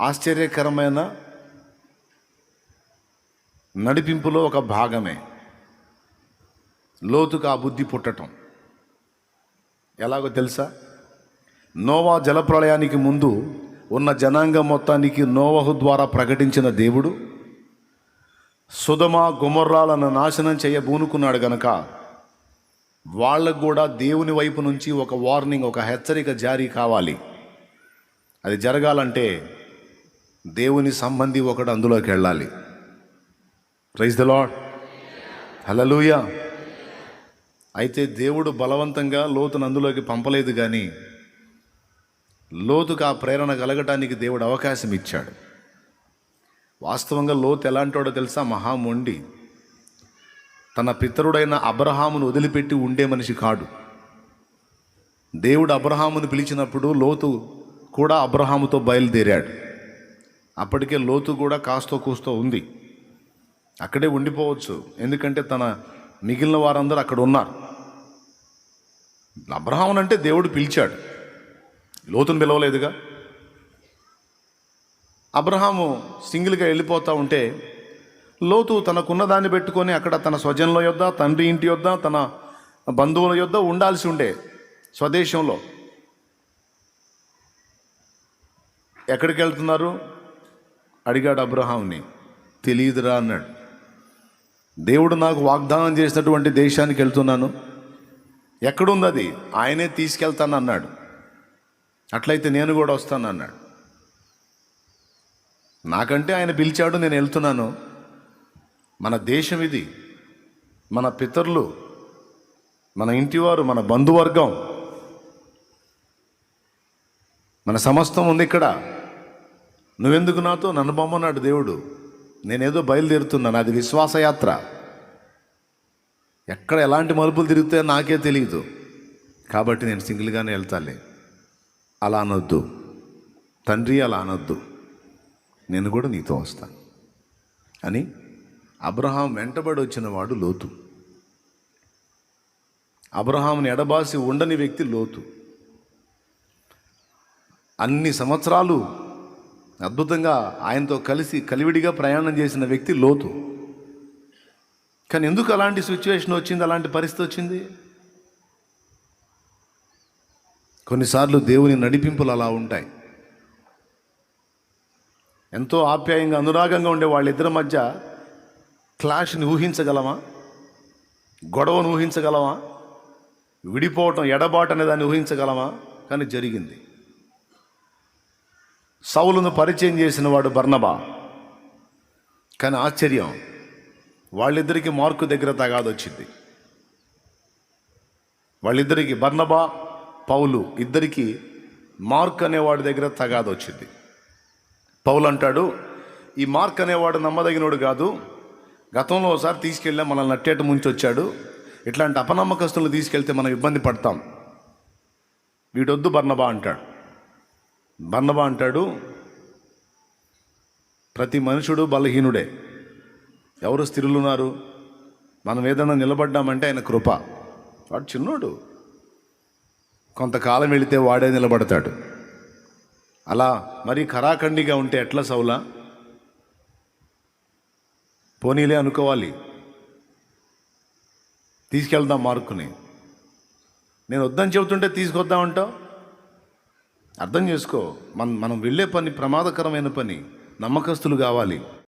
ఆశ్చర్యకరమైన నడిపింపులో ఒక భాగమే. లోతుకు ఆ బుద్ధి పుట్టటం. ఎలాగో తెలుసా? నోవా జలప్రళయానికి ముందు ఉన్న జనాంగం మొత్తానికి నోవహు ద్వారా ప్రకటించిన దేవుడు సుధమ గుమర్రాలను నాశనం చేయబూనుకున్నాడు గనక వాళ్ళకు కూడా దేవుని వైపు నుంచి ఒక వార్నింగ్ ఒక హెచ్చరిక జారీ కావాలి. అది జరగాలంటే దేవుని సంబంధి ఒకడు అందులోకి వెళ్ళాలి. రైస్ ద లాడ్ హలలుయ అయితే దేవుడు బలవంతంగా లోతును అందులోకి పంపలేదు కానీ లోతుకు ఆ ప్రేరణ కలగటానికి దేవుడు అవకాశం ఇచ్చాడు. వాస్తవంగా లోతు ఎలాంటోడో తెలుసా? మహామొండి. తన పితరుడైన అబ్రహామును వదిలిపెట్టి ఉండే మనిషి కాడు. దేవుడు అబ్రహామును పిలిచినప్పుడు లోతు కూడా అబ్రహాముతో బయలుదేరాడు. అప్పటికే లోతు కూడా కాస్తో కూస్తో ఉంది. అక్కడే ఉండిపోవచ్చు. ఎందుకంటే తన మిగిలిన వారందరూ అక్కడ ఉన్నారు. అబ్రహాం అంటే దేవుడు పిలిచాడు. లోతును పిలవలేదుగా. అబ్రహాము సింగిల్గా వెళ్ళిపోతూ ఉంటే లోతు తనకున్న దాన్ని పెట్టుకొని అక్కడ తన స్వజనుల యొద్ద తండ్రి ఇంటి యొద్ద తన బంధువుల యొద్ద ఉండాల్సి ఉండే స్వదేశంలో. ఎక్కడికి వెళ్తున్నారు? అడిగాడు అబ్రహాంని తెలియదురా అన్నాడు. దేవుడు నాకు వాగ్దానం చేసినటువంటి దేశానికి వెళ్తున్నాను. ఎక్కడుంది అది ఆయనే తీసుకెళ్తాను అన్నాడు. అట్లయితే నేను కూడా వస్తాను అన్నాడు. నాకంటే ఆయన పిలిచాడు నేను వెళ్తున్నాను. మన దేశం ఇది. మన పితరులు మన ఇంటివారు మన బంధువర్గం మన సమస్తం ఉంది ఇక్కడ. నువ్వెందుకు నాతో? నన్ను బొమ్మన్నాడు దేవుడు. నేనేదో బయలుదేరుతున్నాను అది విశ్వాసయాత్ర. ఎక్కడ ఎలాంటి మలుపులు తిరిగితే నాకే తెలియదు కాబట్టి నేను సింగిల్గానే వెళ్తాలే. అలా అనొద్దు. తండ్రి అలా అనొద్దు. నేను కూడా నీతో వస్తాను అని అబ్రహాం వెంటబడి వచ్చిన వాడు లోతు. అబ్రహాంని ఎడబాసి ఉండని వ్యక్తి లోతు. అన్ని సంవత్సరాలు అద్భుతంగా ఆయనతో కలిసి కలివిడిగా ప్రయాణం చేసిన వ్యక్తి లోతు. కానీ ఎందుకు అలాంటి సిచ్యువేషన్ వచ్చింది అలాంటి పరిస్థితి వచ్చింది? కొన్నిసార్లు దేవుని నడిపింపులు అలా ఉంటాయి. ఎంతో ఆప్యాయంగా అనురాగంగా ఉండే వాళ్ళిద్దరి మధ్య క్లాష్ని ఊహించగలమా? గొడవను ఊహించగలమా? విడిపోవటం ఎడబాటు అనే దాన్ని ఊహించగలమా? కానీ జరిగింది. సౌలును పరిచయం చేసిన వాడు బర్ణబా కానీ ఆశ్చర్యం వాళ్ళిద్దరికి మార్కు దగ్గర తగాదొచ్చింది. వాళ్ళిద్దరికి బర్ణబా పౌలు ఇద్దరికి మార్క్ అనేవాడి దగ్గర తగాదొచ్చింది. పౌలు అంటాడు ఈ మార్క్ అనేవాడు నమ్మదగినోడు కాదు. గతంలో ఒకసారి తీసుకెళ్ళా మనల్ని నట్టేట ముంచి వచ్చాడు ఇట్లాంటి అపనమ్మకస్తులు తీసుకెళ్తే మనం ఇబ్బంది పడతాం. వీడొద్దు బర్ణబా అంటాడు. బర్నబా అంటాడు? ప్రతి మనుషుడు బలహీనుడే. ఎవరు స్థిరులున్నారు? మనం ఏదైనా నిలబడ్డామంటే ఆయన కృప. వాడు చిన్నోడు. కొంతకాలం వెళితే వాడే నిలబడతాడు. అలా మరి కరాఖండిగా ఉంటే ఎట్లా సౌలా? పోనీలే అనుకోవాలి. తీసుకెళ్దాం మార్కుని. నేను వద్దని చెబుతుంటే తీసుకొద్దామంటావు? అర్థం చేసుకో. మనం మనం వెళ్ళే పని ప్రమాదకరమైన పని. నమ్మకస్తులు కావాలి.